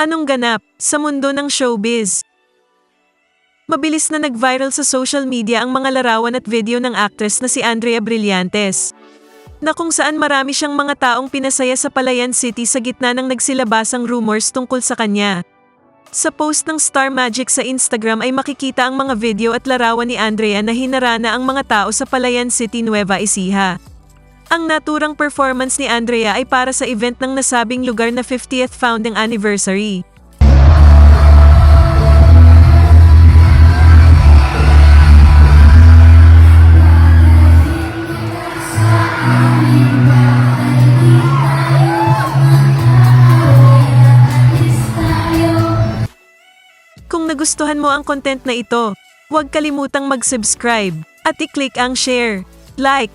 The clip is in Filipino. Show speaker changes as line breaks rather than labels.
Anong ganap sa mundo ng showbiz? Mabilis na nag-viral sa social media ang mga larawan at video ng actress na si Andrea Brillantes. Na kung saan marami siyang mga taong pinasaya sa Palayan City sa gitna ng nagsilabasang rumors tungkol sa kanya. Sa post ng Star Magic sa Instagram ay makikita ang mga video at larawan ni Andrea na hinarana ang mga tao sa Palayan City, Nueva Ecija. Ang naturang performance ni Andrea ay para sa event ng nasabing lugar na 50th founding anniversary. Kung nagustuhan mo ang content na ito, huwag kalimutang mag-subscribe at i-click ang share, like,